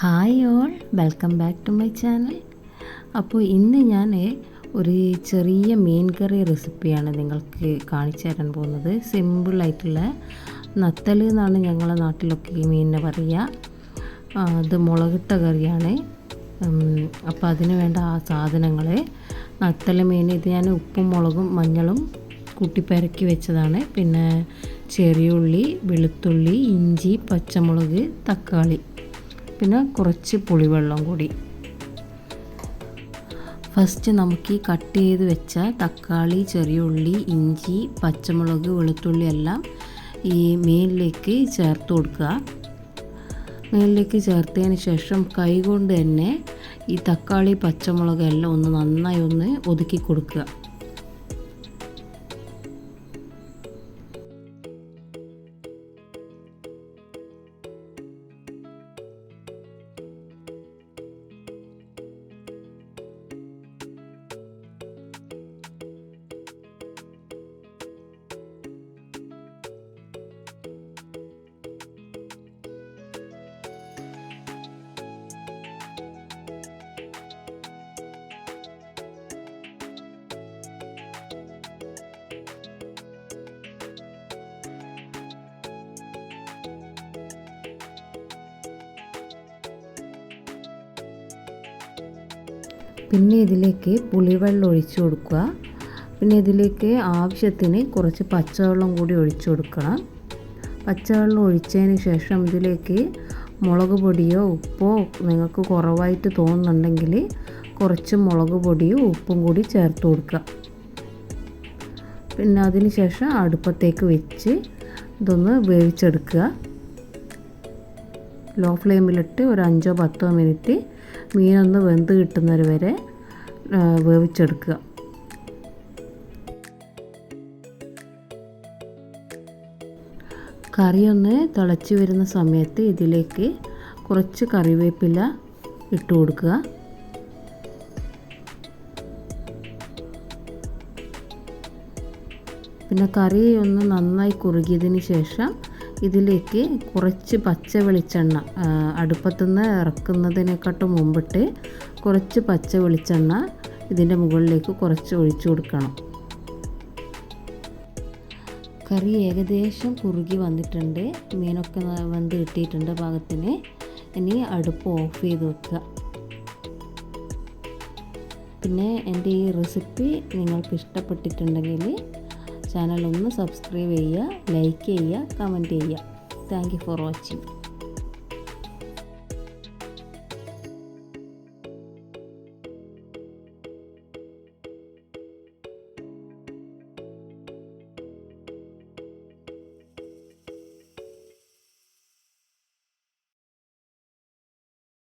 Hi all welcome back to my channel അപ്പോൾ ഇന്ന് ഞാൻ ഒരു ചെറിയ മീൻ കറി റെസിപ്പിയാണ് നിങ്ങൾക്ക് കാണിച്ചു തരാൻ പോകുന്നത്. സിമ്പിളായിട്ടുള്ള നത്തൽ എന്നാണ് ഞങ്ങളുടെ നാട്ടിലൊക്കെ ഈ മീനിനെ പറയുക അത് മുളകിട്ട കറിയാണ്. അപ്പോൾ അതിന് വേണ്ട ആ സാധനങ്ങൾ നത്തൽ മീൻ ഇത് ഞാൻ ഉപ്പും മുളകും മഞ്ഞളും കൂട്ടി വെച്ചതാണ്. പിന്നെ ചെറിയ ഉള്ളി വെളുത്തുള്ളി ഇഞ്ചി പച്ചമുളക് തക്കാളി. പിന്നെ കുറച്ച് പുളിവെള്ളം കൂടി. ഫസ്റ്റ് നമുക്ക് ഈ കട്ട് ചെയ്ത് വെച്ച തക്കാളി ചെറിയ ഉള്ളി ഇഞ്ചി പച്ചമുളക് വെളുത്തുള്ളി എല്ലാം ഈ മീനിലേക്ക് ചേർത്ത് കൊടുക്കുക. മീനിലേക്ക് ചേർത്തതിന് ശേഷം കൈകൊണ്ട് തന്നെ ഈ തക്കാളി പച്ചമുളക് എല്ലാം ഒന്ന് നന്നായി ഒന്ന് ഒതുക്കി കൊടുക്കുക. പിന്നെ ഇതിലേക്ക് പുളിവെള്ളം ഒഴിച്ചു കൊടുക്കുക. പിന്നെ ഇതിലേക്ക് ആവശ്യത്തിന് കുറച്ച് പച്ചവെള്ളം കൂടി ഒഴിച്ചു കൊടുക്കണം. പച്ചവെള്ളം ഒഴിച്ചതിന് ശേഷം ഇതിലേക്ക് മുളക് പൊടിയോ ഉപ്പോ നിങ്ങൾക്ക് കുറവായിട്ട് തോന്നുന്നുണ്ടെങ്കിൽ കുറച്ച് മുളക് പൊടിയും ഉപ്പും കൂടി ചേർത്ത് കൊടുക്കുക. പിന്നെ അതിന് ശേഷം അടുപ്പത്തേക്ക് വെച്ച് ഇതൊന്ന് വേവിച്ചെടുക്കുക. ലോ ഫ്ലെയിമിലിട്ട് ഒരു അഞ്ചോ പത്തോ മിനിറ്റ് മീനൊന്ന് വെന്ത് കിട്ടുന്നത് വരെ വേവിച്ചെടുക്കുക. കറിയൊന്ന് തിളച്ച് വരുന്ന സമയത്ത് ഇതിലേക്ക് കുറച്ച് കറിവേപ്പില ഇട്ട് കൊടുക്കുക. പിന്നെ കറി ഒന്ന് നന്നായി കുറുകിയതിന് ശേഷം ഇതിലേക്ക് കുറച്ച് പച്ച വെളിച്ചെണ്ണ അടുപ്പത്തുനിന്ന് ഇറക്കുന്നതിനെക്കാട്ടും മുമ്പിട്ട് കുറച്ച് പച്ച വെളിച്ചെണ്ണ ഇതിന്റെ മുകളിലേക്ക് കുറച്ച് ഒഴിച്ചു കൊടുക്കണം. കറി ഏകദേശം കുറുകി വന്നിട്ടുണ്ട്. മീനൊക്കെ വന്ന് കിട്ടിയിട്ടുണ്ട് പാകത്തിന്. ഇനി അടുപ്പ് ഓഫ് ചെയ്ത് വെക്കുക. പിന്നെ എന്റെ ഈ റെസിപ്പി നിങ്ങൾക്ക് ഇഷ്ടപ്പെട്ടിട്ടുണ്ടെങ്കിൽ ചാനൽ ഒന്ന് സബ്സ്ക്രൈബ് ചെയ്യുക ലൈക്ക് ചെയ്യുക കമന്റ് ചെയ്യുക. Thank for watching